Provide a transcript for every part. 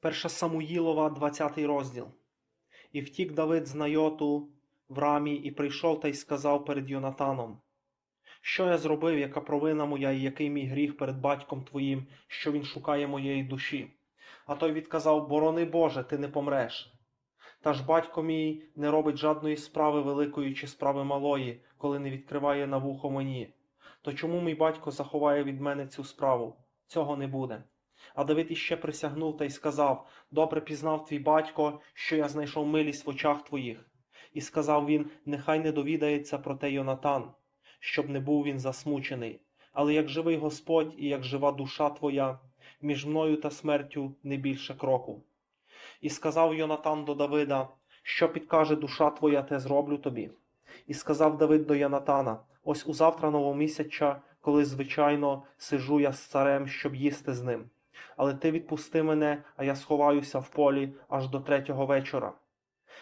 Перша Самуїлова, 20 розділ. І втік Давид з Найоту в рамі, і прийшов та й сказав перед Йонатаном: Що я зробив, яка провина моя, і який мій гріх перед батьком твоїм, що він шукає моєї душі? А той відказав: Борони Боже, ти не помреш. Та ж батько мій не робить жадної справи великої чи справи малої, коли не відкриває на вухо мені. То чому мій батько заховає від мене цю справу? Цього не буде. А Давид іще присягнув та й сказав: Добре пізнав твій батько, що я знайшов милість в очах твоїх. І сказав він: Нехай не довідається про те Йонатан, щоб не був він засмучений. Але як живий Господь і як жива душа твоя, між мною та смертю не більше кроку. І сказав Йонатан до Давида: Що підкаже душа твоя, те зроблю тобі. І сказав Давид до Йонатана: Ось у завтра новомісяча, коли звичайно сижу я з царем, щоб їсти з ним. Але ти відпусти мене, а я сховаюся в полі аж до третього вечора.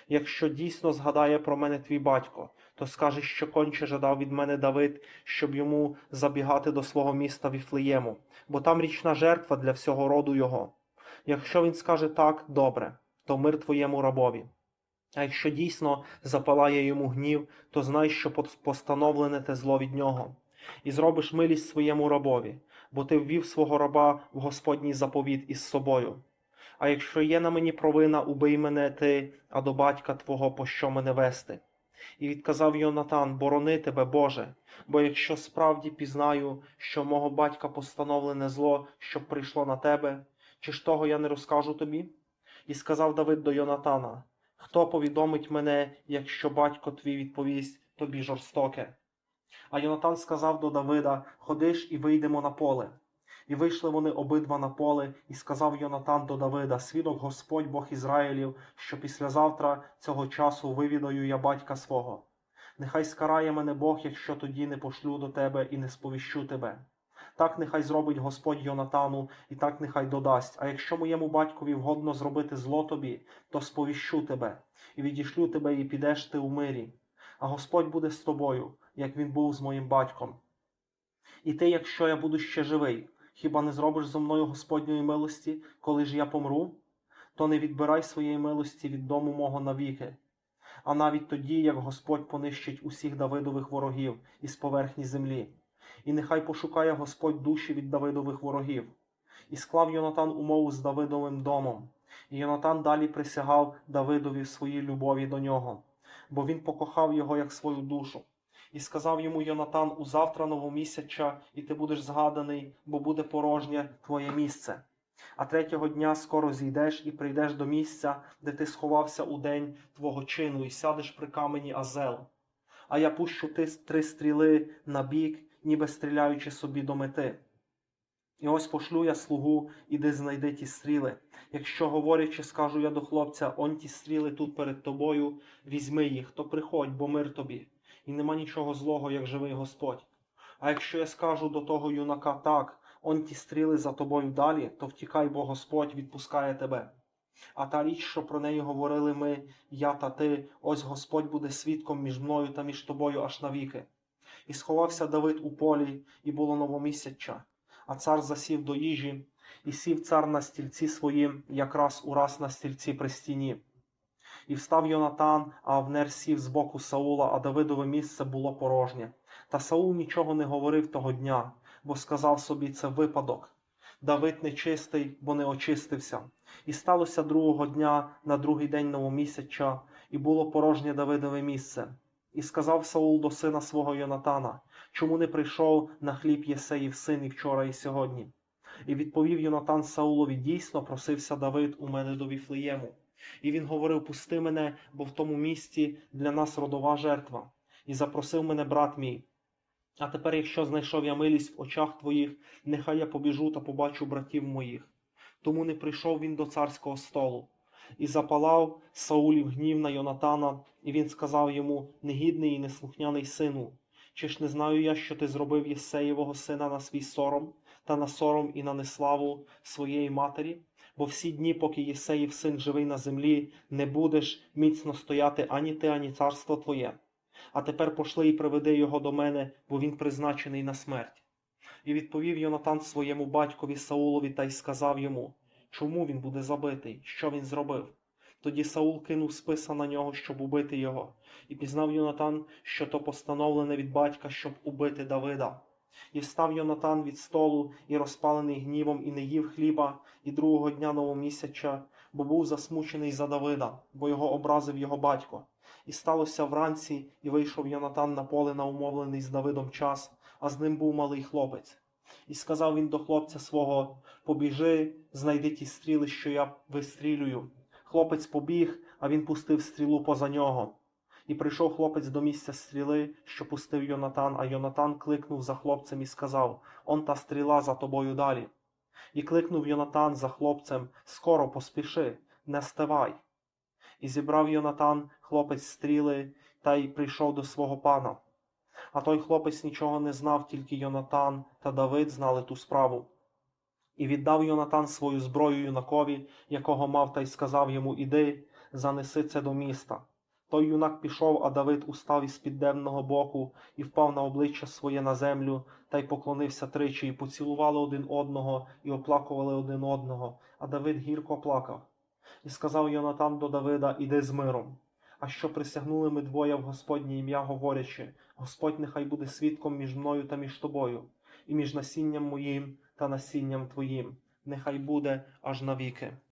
Якщо дійсно згадає про мене твій батько, то скаже, що конче жадав від мене Давид, щоб йому забігати до свого міста Віфлеєму, бо там річна жертва для всього роду його. Якщо він скаже так, добре, то мир твоєму рабові. А якщо дійсно запалає йому гнів, то знай, що постановлене те зло від нього, і зробиш милість своєму рабові, бо ти ввів свого раба в Господній заповіт із собою. А якщо є на мені провина, убий мене ти, а до батька твого пощо мене вести. І відказав Йонатан, борони тебе, Боже, бо якщо справді пізнаю, що мого батька постановлене зло, щоб прийшло на тебе, чи ж того я не розкажу тобі? І сказав Давид до Йонатана: Хто повідомить мене, якщо батько твій відповість тобі жорстоке? А Йонатан сказав до Давида: Ходиш і вийдемо на поле. І вийшли вони обидва на поле, і сказав Йонатан до Давида: Свідок Господь Бог Ізраїлів, що післязавтра цього часу вивідаю я батька свого. Нехай скарає мене Бог, якщо тоді не пошлю до тебе і не сповіщу тебе. Так нехай зробить Господь Йонатану, і так нехай додасть. А якщо моєму батькові вгодно зробити зло тобі, то сповіщу тебе, і відішлю тебе, і підеш ти у мирі. А Господь буде з тобою, як він був з моїм батьком. І ти, якщо я буду ще живий, хіба не зробиш зо мною Господньої милості, коли ж я помру? То не відбирай своєї милості від дому мого навіки. А навіть тоді, як Господь понищить усіх Давидових ворогів із поверхні землі, і нехай пошукає Господь душі від Давидових ворогів. І склав Йонатан умову з Давидовим домом. І Йонатан далі присягав Давидові своїй любові до нього, бо він покохав його як свою душу. І сказав йому Йонатан у завтра новомісяча, і ти будеш згаданий, бо буде порожнє твоє місце. А третього дня скоро зійдеш і прийдеш до місця, де ти сховався у день твого чину, і сядеш при камені Азел. А я пущу ти три стріли на бік, ніби стріляючи собі до мети. І ось пошлю я слугу, іди знайди ті стріли. Якщо говорячи, скажу я до хлопця, он ті стріли тут перед тобою, візьми їх, то приходь, бо мир тобі, і нема нічого злого, як живий Господь. А якщо я скажу до того юнака так, он ті стріли за тобою далі, то втікай, бо Господь відпускає тебе. А та річ, що про неї говорили ми, я та ти, ось Господь буде свідком між мною та між тобою аж навіки. І сховався Давид у полі, і було новомісяча, а цар засів до їжі, і сів цар на стільці своїм, якраз ураз на стільці при стіні. І встав Йонатан, а Авнер сів з боку Саула, а Давидове місце було порожнє. Та Саул нічого не говорив того дня, бо сказав собі це випадок. Давид нечистий, бо не очистився. І сталося другого дня на другий день новомісяча, і було порожнє Давидове місце. І сказав Саул до сина свого Йонатана, чому не прийшов на хліб Єсеїв син і вчора і сьогодні? І відповів Йонатан Саулові, дійсно просився Давид у мене до Віфлеєму. І він говорив: Пусти мене, бо в тому місті для нас родова жертва. І запросив мене брат мій. А тепер, якщо знайшов я милість в очах твоїх, нехай я побіжу та побачу братів моїх. Тому не прийшов він до царського столу. І запалав Саулів гнів на Йонатана, і він сказав йому: Негідний і неслухняний сину, чи ж не знаю я, що ти зробив Єсеєвого сина на свій сором, та на сором і на неславу своєї матері? Бо всі дні, поки Єсеїв син живий на землі, не будеш міцно стояти ані ти, ані царство твоє. А тепер пошли і приведи його до мене, бо він призначений на смерть. І відповів Йонатан своєму батькові Саулові та й сказав йому: Чому він буде забитий? Що він зробив? Тоді Саул кинув списа на нього, щоб убити його, і пізнав Йонатан, що то постановлене від батька, щоб убити Давида. І встав Йонатан від столу, і розпалений гнівом, і не їв хліба, і другого дня новомісяча, бо був засмучений за Давида, бо його образив його батько. І сталося вранці, і вийшов Йонатан на поле на умовлений з Давидом час, а з ним був малий хлопець. І сказав він до хлопця свого: Побіжи, знайди ті стріли, що я вистрілюю. Хлопець побіг, а він пустив стрілу поза нього. І прийшов хлопець до місця стріли, що пустив Йонатан, а Йонатан кликнув за хлопцем і сказав: Он та стріла за тобою далі. І кликнув Йонатан за хлопцем: Скоро поспіши, не стивай. І зібрав Йонатан хлопець стріли та й прийшов до свого пана. А той хлопець нічого не знав, тільки Йонатан та Давид знали ту справу. І віддав Йонатан свою зброю юнакові, якого мав, та й сказав йому: Іди, занеси це до міста. Той юнак пішов, а Давид устав із підденного боку і впав на обличчя своє на землю, та й поклонився тричі, і поцілували один одного, і оплакували один одного, а Давид гірко плакав. І сказав Йонатан до Давида: Іди з миром. А що присягнули ми двоє в Господнє ім'я, говорячи: Господь нехай буде свідком між мною та між тобою, і між насінням моїм та насінням твоїм, нехай буде аж навіки.